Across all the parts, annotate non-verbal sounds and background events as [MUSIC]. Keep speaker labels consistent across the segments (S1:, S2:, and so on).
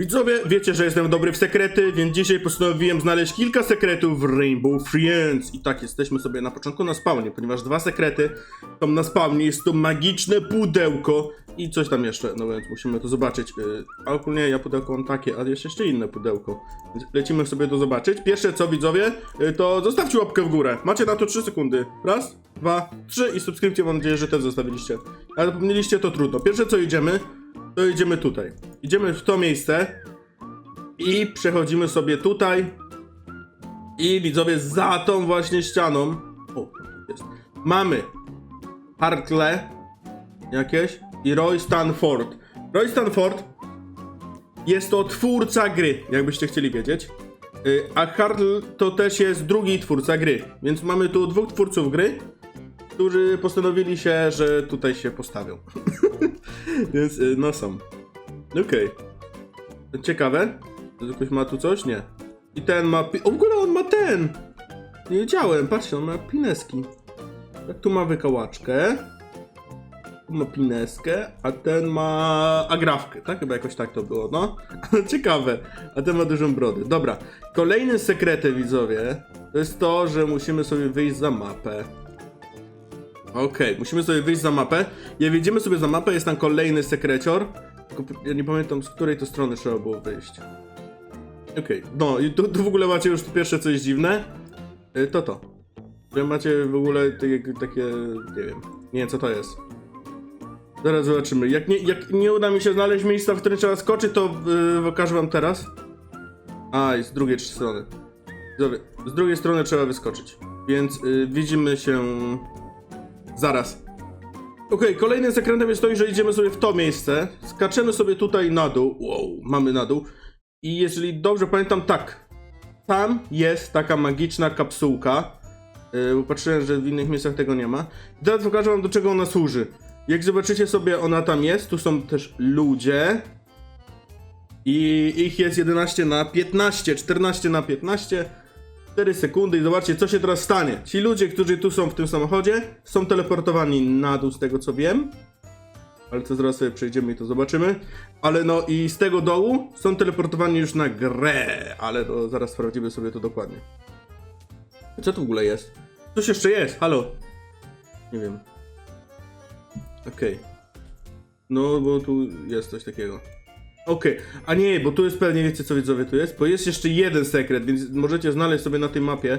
S1: Widzowie, wiecie, że jestem dobry w sekrety, więc dzisiaj postanowiłem znaleźć kilka sekretów w Rainbow Friends. I tak, jesteśmy sobie na początku na spawnie, ponieważ dwa sekrety są na spawnie. Jest to magiczne pudełko i coś tam jeszcze, no więc musimy to zobaczyć. Yy, A ogólnie ja pudełko mam takie, ale jest jeszcze inne pudełko. Więc lecimy sobie to zobaczyć. Pierwsze co, widzowie, yy, to zostawcie łapkę w górę. Macie na to 3 sekundy. Raz, dwa, trzy i subskrypcję mam nadzieję, że też zostawiliście. Ale zapomnieliście, to trudno. Pierwsze co idziemy, to idziemy tutaj. Idziemy w to miejsce i przechodzimy sobie tutaj. I widzowie, za tą właśnie ścianą. O, jest. Mamy Hartle jakieś i Roy Stanford. Roy Stanford jest to twórca gry, jakbyście chcieli wiedzieć. Y, A Hartle to też jest drugi twórca gry. Więc mamy tu dwóch twórców gry, którzy postanowili się, że tutaj się postawią. [LAUGHS] Więc y, no są. Okej. Ciekawe. Jakoś ma tu coś? Nie. I ten ma. Pi- o, w ogóle on ma ten! Nie wiedziałem, patrzcie, on ma pineski. Jak tu ma wykałaczkę. Tu ma pineskę, a ten ma agrafkę, tak? Chyba jakoś tak to było, no. [LAUGHS] Ciekawe. A ten ma dużą brodę. Dobra. Kolejnym sekretem, widzowie, to jest to, że musimy sobie wyjść za mapę. Okej, musimy sobie wyjść za mapę. Jak wyjdziemy sobie za mapę, jest tam kolejny sekrecior. Tylko ja nie pamiętam, z której to strony trzeba było wyjść. Okej, no i tu, tu w ogóle macie już tu pierwsze coś dziwne. Y, To to. Że macie w ogóle takie, takie, nie wiem, nie co to jest. Zaraz zobaczymy. Jak nie, jak nie uda mi się znaleźć miejsca, w którym trzeba skoczyć, to yy, pokażę wam teraz. A, i z drugiej strony. Z drugiej strony trzeba wyskoczyć. Więc y, widzimy się zaraz. Okej, kolejnym sekretem jest to, że idziemy sobie w to miejsce, skaczemy sobie tutaj na dół, wow, mamy na dół. I jeżeli dobrze pamiętam, tak, tam jest taka magiczna kapsułka, yy, bo patrzyłem, że w innych miejscach tego nie ma. Teraz pokażę wam do czego ona służy. Jak zobaczycie sobie, ona tam jest, tu są też ludzie. I ich jest 11 na 15, 14 na 15, 4 sekundy i zobaczcie, co się teraz stanie. Ci ludzie, którzy tu są w tym samochodzie, są teleportowani na dół, z tego co wiem. Ale to zaraz sobie przejdziemy i to zobaczymy. Ale no i z tego dołu są teleportowani już na grę. Ale to zaraz sprawdzimy sobie to dokładnie. Co tu w ogóle jest? Coś jeszcze jest, halo. Nie wiem. Okej. No, bo tu jest coś takiego. Okej, a nie, bo tu jest pewnie, wiecie co widzowie tu jest? Bo jest jeszcze jeden sekret, więc możecie znaleźć sobie na tej mapie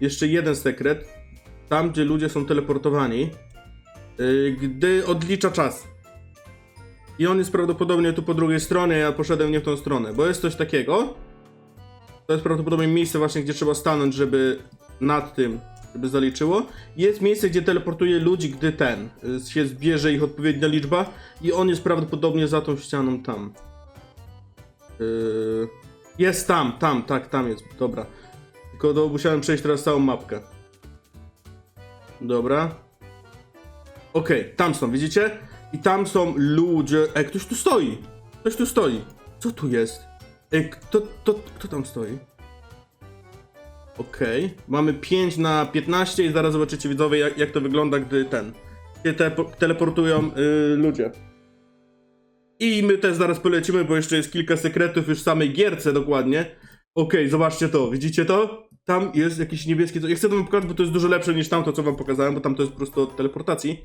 S1: jeszcze jeden sekret, tam gdzie ludzie są teleportowani, yy, gdy odlicza czas. I on jest prawdopodobnie tu po drugiej stronie, ja poszedłem nie w tą stronę, bo jest coś takiego. To jest prawdopodobnie miejsce właśnie, gdzie trzeba stanąć, żeby nad tym, żeby zaliczyło. Jest miejsce, gdzie teleportuje ludzi, gdy ten, y, się zbierze ich odpowiednia liczba i on jest prawdopodobnie za tą ścianą tam. Yy, Jest tam, tam, tak, tam jest, dobra. Tylko musiałem przejść teraz całą mapkę. Dobra. Okej, tam są, widzicie? I tam są ludzie. Ej, ktoś tu stoi! Ktoś tu stoi. Co tu jest? Ej, kto, to, kto tam stoi? Okej, mamy 5 na 15 i zaraz zobaczycie widzowie jak, jak to wygląda, gdy ten się te, teleportują y, ludzie. I my też zaraz polecimy, bo jeszcze jest kilka sekretów już w samej gierce dokładnie. Okej, zobaczcie to, widzicie to? Tam jest jakiś niebieski, ja chcę to wam pokazać, bo to jest dużo lepsze niż tamto, co wam pokazałem, bo tam to jest po prostu od teleportacji.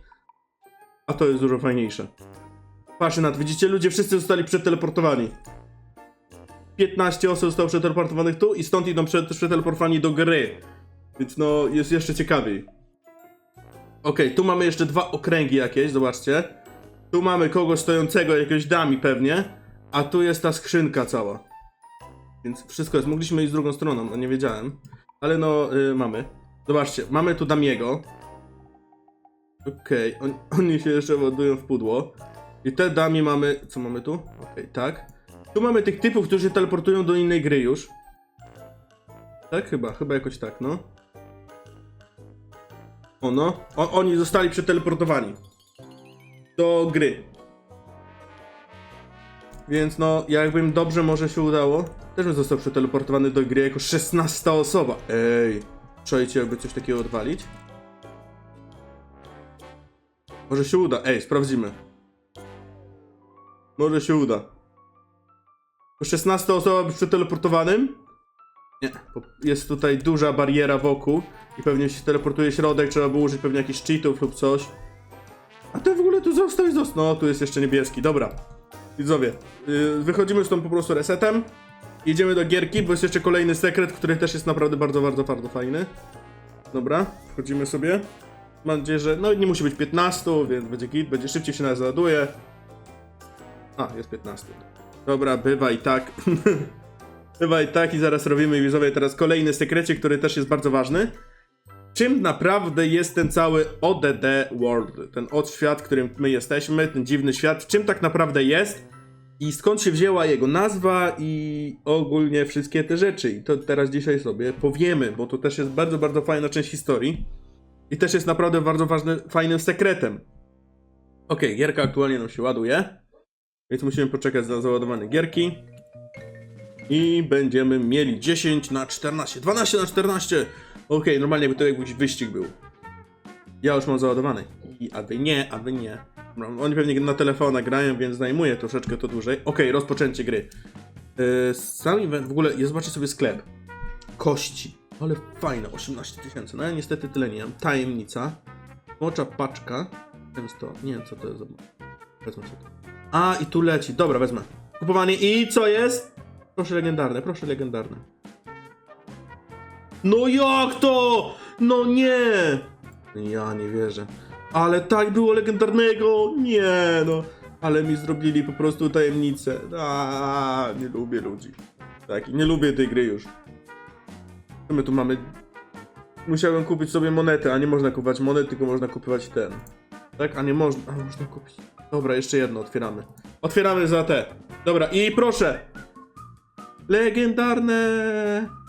S1: A to jest dużo fajniejsze. Patrzcie na to, widzicie, ludzie wszyscy zostali przeteleportowani. 15 osób zostało przeteleportowanych tu i stąd idą prze- przeteleportowani do gry. Więc no, jest jeszcze ciekawiej. Okej, tu mamy jeszcze dwa okręgi jakieś, zobaczcie. Tu mamy kogoś stojącego, jakiegoś dami pewnie, a tu jest ta skrzynka cała. Więc wszystko jest. Mogliśmy iść z drugą stroną, no nie wiedziałem. Ale no, y, mamy. Zobaczcie, mamy tu Damiego. Okej, on, [LAUGHS] oni się jeszcze ładują w pudło. I te dami mamy... Co mamy tu? Okej, tak. Tu mamy tych typów, którzy teleportują do innej gry już. Tak? Chyba, chyba jakoś tak, no. O no. O, oni zostali przeteleportowani. Do gry. Więc no, jakbym dobrze może się udało, też bym został przeteleportowany do gry jako 16 osoba. Ej, czujecie jakby coś takiego odwalić? Może się uda. Ej, sprawdzimy. Może się uda. 16 osoba być przeteleportowanym? Nie, jest tutaj duża bariera wokół i pewnie się teleportuje środek, trzeba było użyć pewnie jakichś cheatów lub coś. A ten w ogóle tu został i został. No, tu jest jeszcze niebieski, dobra. Widzowie, yy, wychodzimy stąd po prostu resetem. Jedziemy do gierki, bo jest jeszcze kolejny sekret, który też jest naprawdę bardzo, bardzo, bardzo fajny. Dobra, wchodzimy sobie. Mam nadzieję, że no nie musi być 15, więc będzie git, będzie szybciej się nas załaduje. A, jest 15. Dobra, bywa i tak. [LAUGHS] bywa i tak i zaraz robimy widzowie teraz kolejny sekrecie, który też jest bardzo ważny. Czym naprawdę jest ten cały ODD World? Ten odświat, którym my jesteśmy, ten dziwny świat, czym tak naprawdę jest? I skąd się wzięła jego nazwa i ogólnie wszystkie te rzeczy. I to teraz dzisiaj sobie powiemy, bo to też jest bardzo, bardzo fajna część historii. I też jest naprawdę bardzo ważny, fajnym sekretem. Okej, gierka aktualnie nam się ładuje. Więc musimy poczekać na załadowanie gierki. I będziemy mieli 10 na 14. 12 na 14! Okej, normalnie by to jakiś wyścig był. Ja już mam załadowany. I, a wy nie, a wy nie. Oni pewnie na telefonach grają, więc zajmuje troszeczkę to dłużej. Okej, rozpoczęcie gry. Yy, sam event, w ogóle, ja zobaczę sobie sklep. Kości. Ale fajne, 18 tysięcy. No ja niestety tyle nie mam. Tajemnica. Mocza paczka. Często, nie wiem co to jest. Wezmę sobie to. A, i tu leci. Dobra, wezmę. Kupowanie i co jest? Proszę legendarne, proszę legendarne. No jak to? No nie! Ja nie wierzę. Ale tak było legendarnego? Nie no. Ale mi zrobili po prostu tajemnicę. A, nie lubię ludzi. Tak, nie lubię tej gry już. Co my tu mamy? Musiałem kupić sobie monetę, a nie można kupować monet, tylko można kupować ten. Tak, a nie można. A można kupić. Dobra, jeszcze jedno otwieramy. Otwieramy za te. Dobra, i proszę. Legendarne.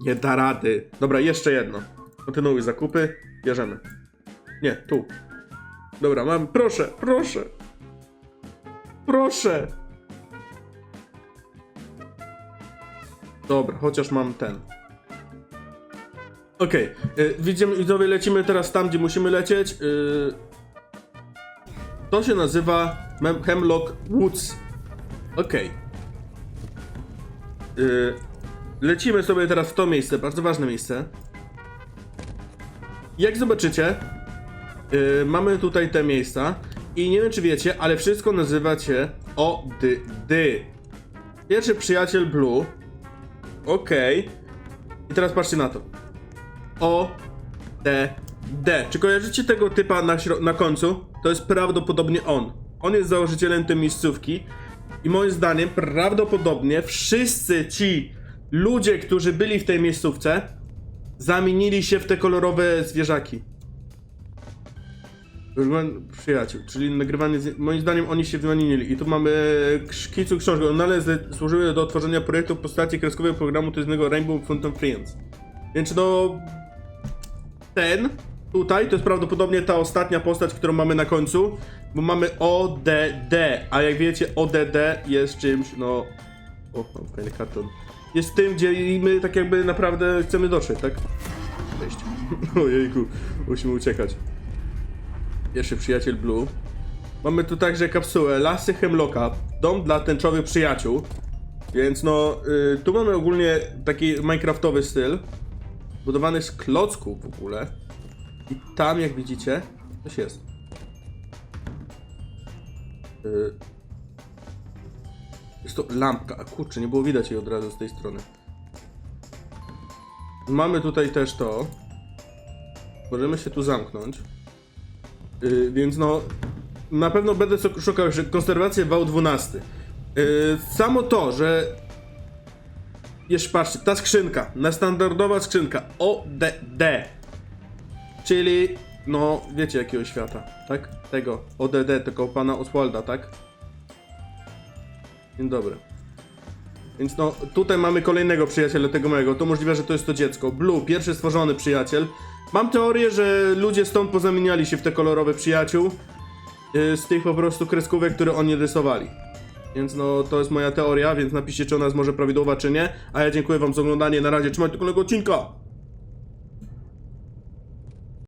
S1: Nie da rady. Dobra, jeszcze jedno. Kontynuuj zakupy. Bierzemy. Nie, tu. Dobra, mam. Proszę, proszę. Proszę. Dobra, chociaż mam ten. Okej, okay. widzimy, widzowie, lecimy teraz tam, gdzie musimy lecieć. Y, to się nazywa Hemlock Woods. Okej. Y, lecimy sobie teraz w to miejsce, bardzo ważne miejsce. Jak zobaczycie, y, mamy tutaj te miejsca i nie wiem czy wiecie, ale wszystko nazywa się ODD. Pierwszy przyjaciel Blue. Okej. I teraz patrzcie na to. O, D, D. Czy kojarzycie tego typa na, na końcu? To jest prawdopodobnie on. On jest założycielem tej miejscówki. I moim zdaniem prawdopodobnie wszyscy ci ludzie, którzy byli w tej miejscówce, zamienili się w te kolorowe zwierzaki. Przyjaciół, czyli nagrywanie. Z... Moim zdaniem oni się wymienili. I tu mamy szkicu książki. One służyły do tworzenia projektu w postaci kreskowego programu tylnego Rainbow Fountain Friends. Więc no. Ten tutaj to jest prawdopodobnie ta ostatnia postać, którą mamy na końcu, bo mamy ODD, a jak wiecie, ODD jest czymś, no. O, o fajny karton. Jest tym, gdzie my tak jakby naprawdę chcemy dotrzeć, tak? Cześć. [LAUGHS] Ojejku, musimy uciekać. Pierwszy przyjaciel Blue. Mamy tu także kapsułę Lasy Hemlocka, dom dla tęczowych przyjaciół. Więc no, y, tu mamy ogólnie taki minecraftowy styl. Budowany z klocków w ogóle. I tam, jak widzicie, coś jest. Y, jest to lampka. A kurczę, nie było widać jej od razu z tej strony. Mamy tutaj też to. Możemy się tu zamknąć. Yy, więc no, na pewno będę szukał jeszcze konserwację wał 12. Yy, samo to, że jeszcze patrzcie, ta skrzynka, standardowa skrzynka ODD, czyli no, wiecie jakiego świata, tak? Tego, ODD, tego pana Oswalda, tak? Dzień dobry. Więc no, tutaj mamy kolejnego przyjaciela tego mojego. To możliwe, że to jest to dziecko. Blue, pierwszy stworzony przyjaciel. Mam teorię, że ludzie stąd pozamieniali się w te kolorowe przyjaciół. yy, Z tych po prostu kreskówek, które oni rysowali. Więc no, to jest moja teoria, więc napiszcie, czy ona jest może prawidłowa, czy nie. A ja dziękuję wam za oglądanie. Na razie, trzymajcie kolejnego odcinka.